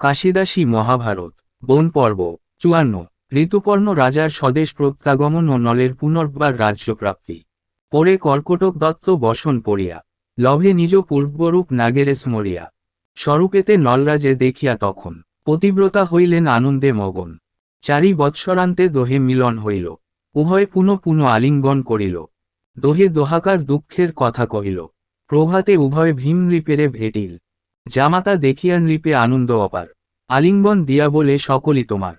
কাশিদাসী মহাভারত, বন পর্ব, চুয়ান্ন, ঋতুপর্ণ রাজার স্বদেশ প্রত্যাগমন ও নলের পুনর্বার রাজ্যপ্রাপ্তি। পরে কর্কটক দত্ত বসন পড়িয়া, লভে নিজ পূর্বরূপ নাগেরেস মরিয়া। স্বরূপেতে নলরাজে দেখিয়া তখন, পতিব্রতা হইলেন আনন্দে মগন। চারি বৎসরান্তে দোহে মিলন হইল, উভয় পুনঃ পুনঃ আলিঙ্গন করিল। দোহে দোহাকার দুঃখের কথা কহিল, প্রভাতে উভয় ভীম ভেটিল। জামাতা দেখিয়া নৃপে আনন্দ অপার। আলিঙ্গন দিয়া বলে, সকলই তোমার।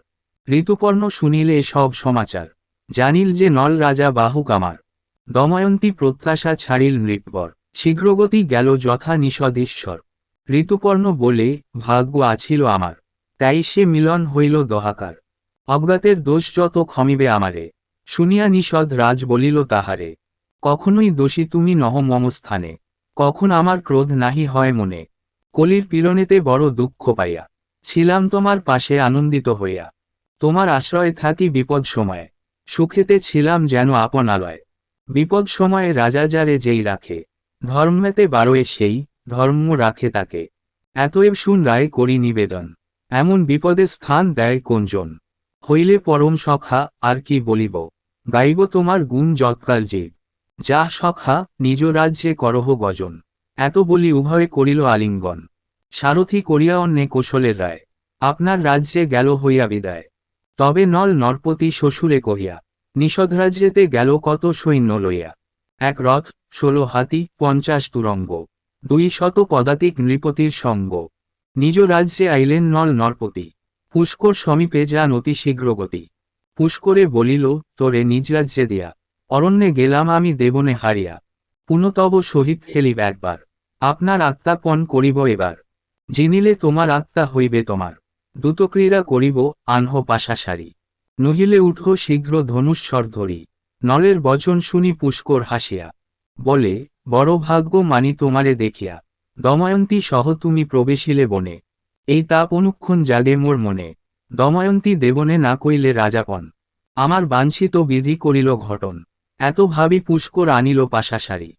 ঋতুপর্ণ শুনিলে সব সমাচার। জানিল যে নল রাজা বাহুক আমার। দময়ন্তী প্রত্যাশা ছাড়িল নৃপবর। শীঘ্রগতি গেল যথা নিষদীশ্বর। ঋতুপর্ণ বলে, ভাগ্য আছিল আমার। তাই সে মিলন হইল দহাকার। অজ্ঞাতের দোষ যত ক্ষমিবে আমারে। শুনিয়া নিষদ রাজ বলিল, তাহারে। কখনোই দোষী তুমি নহ মম স্থানে কখন আমার ক্রোধ নাহি হয় মনে। কলির পীড়নেতে বড় দুঃখ পাইয়া। ছিলাম তোমার পাশে আনন্দিত হইয়া। তোমার আশ্রয়ে থাকি বিপদ সময়ে। সুখেতে ছিলাম যেন আপন আলয়। বিপদ সময়ে রাজা যারে যেই রাখে। ধর্মেতে বারোয় সেই, ধর্ম রাখে তাকে। এতএব শুন রায় করি নিবেদন। এমন বিপদে স্থান দেয় কোনজন? হইলে পরম সখা, আর কি বলিব? গাইব তোমার গুণ যৎকাল জীব যা সখা, নিজ রাজ্যে করহ গজন। এত বলি উভয়ে করিল আলিঙ্গন। সারথি করিয়া অন্যে কৌশলের রায়। আপনার রাজ্যে গেল হইয়া বিদায়। তবে নল নরপতি শ্বশুরে কহিয়া নিষদরাজ্যেতে গেল কত সৈন্য লইয়া? এক রথ, ষোলো হাতি, পঞ্চাশ তুরঙ্গ। দুই শত পদাতিক নৃপতির সঙ্গ। নিজ রাজ্যে আইলেন নল নরপতি। পুষ্কর সমীপে যান অতি শীঘ্রগতি। পুষ্করে বলিল, তোরে নিজ রাজ্যে দিয়া। অরণ্যে গেলাম আমি দেবনে হারিয়া। পুনতব সহিত খেলিব একবার। আপনার আত্মাপন করিব এবার? জিনিলে তোমার আত্মা হইবে তোমার। দ্রুতক্রীড়া করিব, আনহ পাশাসারি নহিলে উঠো শীঘ্র ধনুস্বর ধরি। নলের বচন শুনি পুষ্কর হাসিয়া। বলে, বড় ভাগ্য মানি তোমারে দেখিয়া। দময়ন্তী সহ তুমি প্রবেশিলে বনে। এই তাপ অনুক্ষণ জাগে মোর মনে। দময়ন্তী দেবনে না কইলে রাজাপন আমার বাঞ্ছিত বিধি করিল ঘটন। এত ভাবি পুষ্কর আনিল পাশাসারি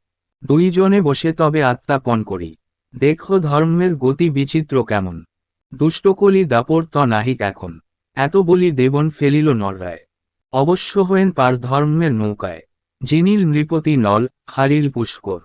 দুইজনে বসে তবে আত্মাপন করি। দেখো ধর্মের গতি বিচিত্র কেমন। দুষ্টকলি দাপর ত নাহিক এখন। এত বলি দেবন ফেলিল নররায় অবশ্য হয়েন পার ধর্মের নৌকায়। জিনিল নৃপতি নল, হারিল পুষ্কর।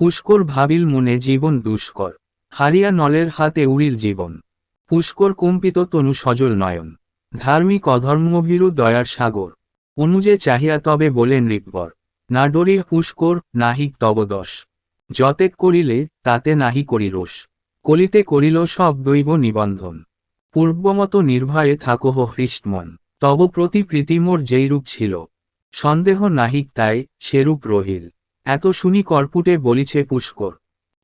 পুষ্কর ভাবিল মনে জীবন দুষ্কর। হারিয়া নলের হাতে উড়িল জীবন। পুষ্কর কম্পিত তনু সজল নয়ন। ধার্মিক অধর্মভীরু দয়ার সাগর। অনুজে চাহিয়া তবে বলে নৃপবর। না ডরি পুষ্কর নাহিক তব দশ যতেক করিলে, তাতে নাহি করি রোষ। কলিতে করিল সব দৈব নিবন্ধন। পূর্বমত নির্ভয়ে থাকোহ হৃষ্টমন তব প্রতি প্রীতিমোর যেইরূপ ছিল। সন্দেহ নাহিক তাই, সেরূপ রহিল। এত শুনি কর্পুটে বলিছে পুষ্কর।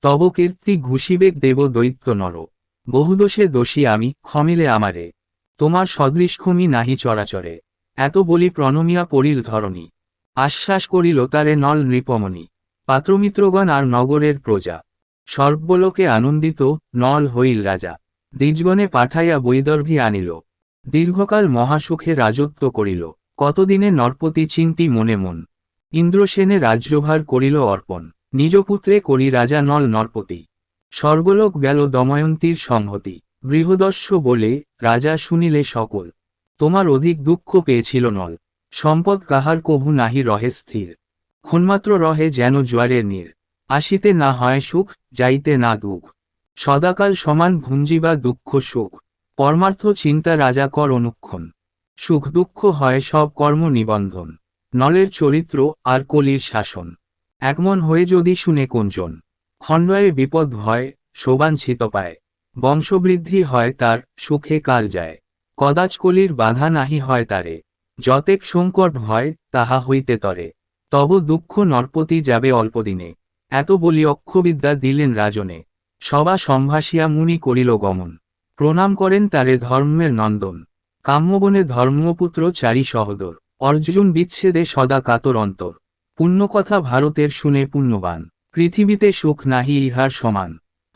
তব কীর্তি ঘুষিবেক দেব দৈত্য নর। বহুদোষে দোষী আমি, ক্ষমিলে আমারে। তোমার সদৃশক্ষমি নাহি চরাচরে। এত বলি প্রণমিয়া পড়িল ধরণী। আশ্বাস করিল, তারে নল নৃপমণি, পাত্রমিত্রগণ আর নগরের প্রজা। সর্বলোকে আনন্দিত, নল হইল রাজা। দ্বিজগণে পাঠাইয়া বৈদর্ভী আনিল। দীর্ঘকাল মহাসুখে রাজত্ব করিল। কতদিনে নরপতি চিন্তি মনে মন। ইন্দ্রসেনে রাজ্যভার করিল অর্পণ। নিজ পুত্রে করি রাজা নল নরপতি। স্বর্গলোক গেল দময়ন্তীর সংহতি। বৃহদস্য বলে, রাজা শুনিলে সকল। তোমার অধিক দুঃখ পেয়েছিল নল। সম্পদ কাহার কভু নাহি রহে স্থির। ক্ষণমাত্র রহে যেন জোয়ারের নীর। আসিতে না হয় সুখ, যাইতে না দুঃখ। সদাকাল সমান ভুঞ্জিবা দুঃখ সুখ। পরমার্থ চিন্তা রাজা কর অনুক্ষণ। সুখ দুঃখ হয় সব কর্ম নিবন্ধন। নলের চরিত্র আর কলির শাসন। একমন হয়ে যদি শুনে কোনজন খণ্ডয়ে বিপদ ভয় শোবাঞ্ছিত পায় বংশবৃদ্ধি হয় তার, সুখে কাল যায়। কদাচ কলির বাধা নাহি হয় তারে। যতেক সংকট হয় তাহা হইতে তরে, তব দুঃখ নরপতি যাবে অল্পদিনে। এত বলি অক্ষবিদ্যা দিলেন রাজনে। সবা সম্ভাসিয়া মুনি করিল গমন। প্রণাম করেন তারে ধর্মের নন্দন। কাম্যবনে ধর্মপুত্র চারি সহদর। অর্জুন বিচ্ছেদে সদা কাতর অন্তর। পুণ্যকথা ভারতের শুনে পুণ্যবান। পৃথিবীতে সুখ নাহি ইহার সমান।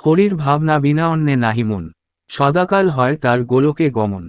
হরির ভাবনা বিনা অন্যে নাহি মন। সদাকাল হয় তার গোলকে গমন।